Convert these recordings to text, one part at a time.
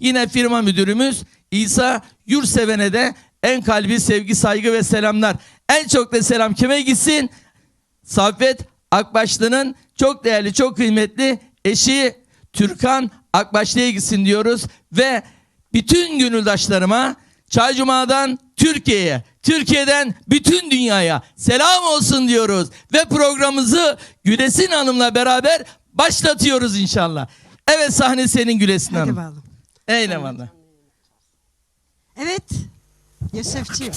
Yine firma müdürümüz İsa Yurseven'e de en kalbi sevgi, saygı ve selamlar. En çok da selam kime gitsin? Saffet Akbaşlı'nın çok değerli, çok kıymetli eşi Türkan Akbaşlı'ya gitsin diyoruz. Ve bütün gönüldaşlarıma Çaycuma'dan Türkiye'ye, Türkiye'den bütün dünyaya selam olsun diyoruz. Ve programımızı Gülesin Hanım'la beraber başlatıyoruz inşallah. Evet sahne senin Gülesin Hadi Hanım. bakalım. Eyvallah. Evet. Yusuf'ciğim.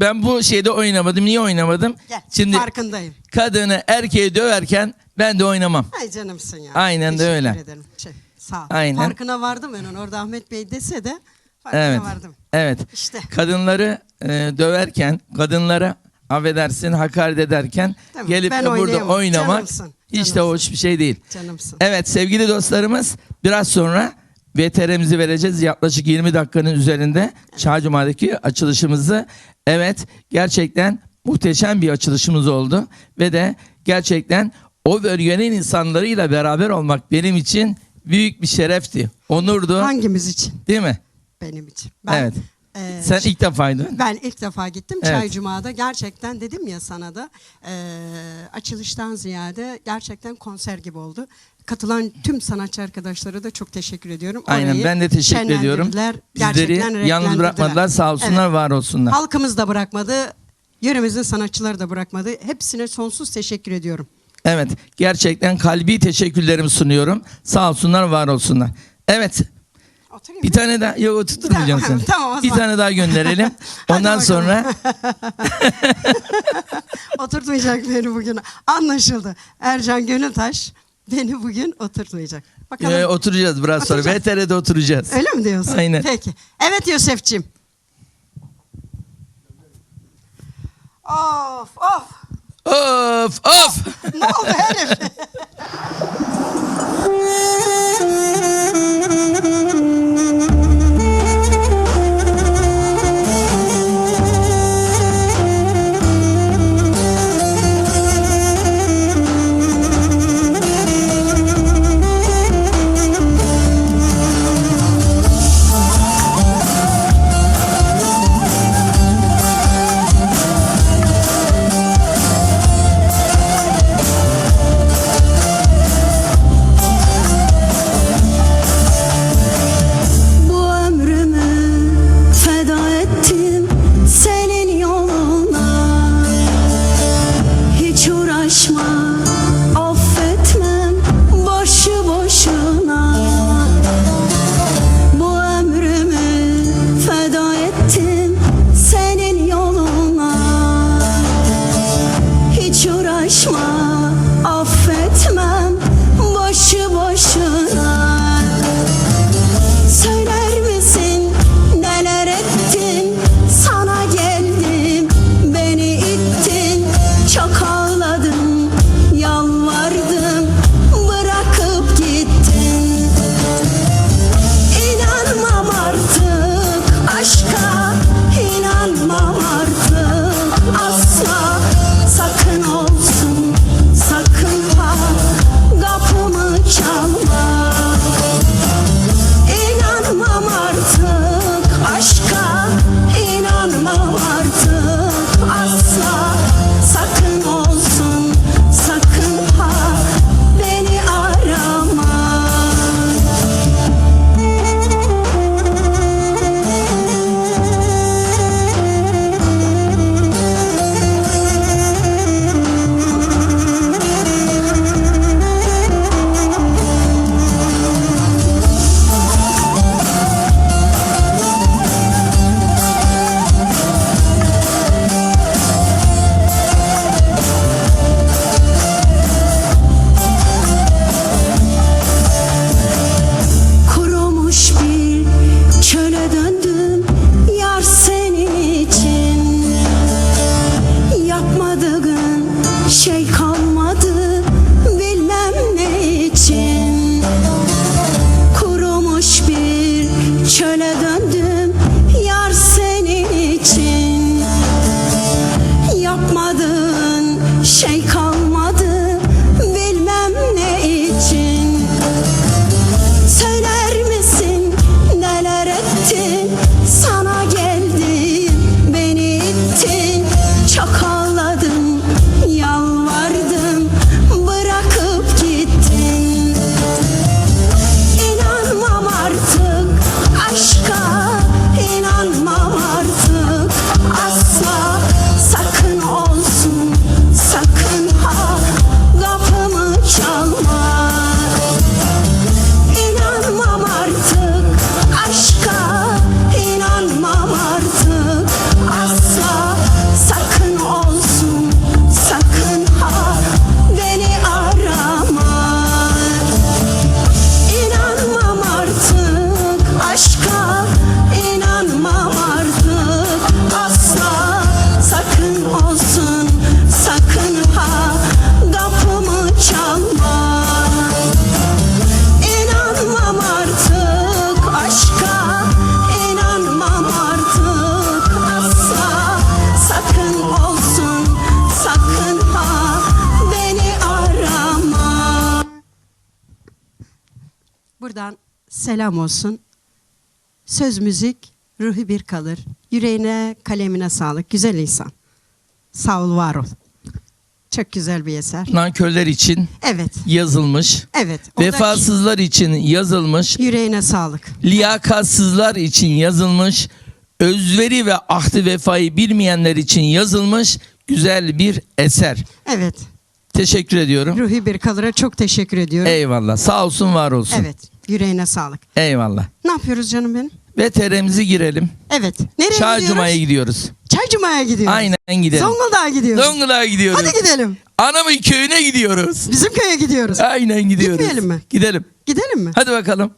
Ben bu şeyde oynamadım. Niye oynamadım? Gel. Şimdi Farkındayım. kadını erkeği döverken ben de oynamam. Ay canımsın ya. Aynen de Teşekkür öyle. ederim. Şey, sağ ol. Aynen. Farkına vardım ben onun. Orada Ahmet Bey dese de farkına Evet. vardım. Evet. İşte. Kadınları e, döverken, kadınlara affedersin hakaret ederken Tamam, gelip ben de burada oynayamam. oynamak Canımsın, hiç de canımsın. hoş bir şey değil. Canımsın. Evet sevgili dostlarımız biraz sonra VTR'mizi vereceğiz. Yaklaşık 20 dakikanın üzerinde Çağcuma'daki açılışımızı. Evet gerçekten muhteşem bir açılışımız oldu. Ve de gerçekten o bölgenin insanlarıyla beraber olmak benim için büyük bir şerefti. Onurdu Hangimiz için? değil mi? Benim için. Evet. E, Sen ilk defaydın. Ben ilk defa gittim Evet. Çay Cuma'da. Gerçekten dedim ya sana da e, açılıştan ziyade gerçekten konser gibi oldu. Katılan tüm sanatçı arkadaşlara da çok teşekkür ediyorum. Aynen Orayı ben de teşekkür ediyorum. Bizleri yalnız bırakmadılar sağ olsunlar Evet. var olsunlar. Halkımız da bırakmadı. Yöremizin sanatçıları da bırakmadı. Hepsine sonsuz teşekkür ediyorum. Evet gerçekten kalbi teşekkürlerimi sunuyorum. Sağ olsunlar var olsunlar. Evet Oturayım bir mı? tane daha yok tutturmayacağım Tamam, seni. tamam bir tane daha gönderelim. Ondan sonra Oturtmayacak beni bugün. Anlaşıldı. Ercan Gönültaş beni bugün oturtmayacak. Bakalım. e, oturacağız biraz sonra. VTR'de oturacağız. Öyle mi diyorsun? Aynen. Peki. Evet Yosef'cim. Of of. Of of. Ne oldu herif? shake off. Selam olsun. Söz müzik ruhi bir kalır. Yüreğine kalemine sağlık. Güzel insan. Sağ ol var ol. Çok güzel bir eser. Nankörler için Evet. yazılmış. Evet. o da Vefasızlar için yazılmış. Yüreğine sağlık. Liyakatsızlar için yazılmış. Özveri ve ahdi vefayı bilmeyenler için yazılmış güzel bir eser. Evet. Teşekkür ediyorum. Ruhi bir kalır'a çok teşekkür ediyorum. Eyvallah. Sağ olsun, var olsun. Evet. Yüreğine sağlık. Eyvallah. Ne yapıyoruz canım benim? VTR'mize girelim. Evet. Nereye gidiyoruz? gidiyoruz. Çaycuma'ya gidiyoruz. Aynen gidelim. Zonguldak'a gidiyoruz. Zonguldak'a gidiyoruz. Hadi gidelim. Anamın köyüne gidiyoruz. Bizim köye gidiyoruz. Aynen gidiyoruz. Gitmeyelim mi? Gidelim. Gidelim mi? Hadi bakalım.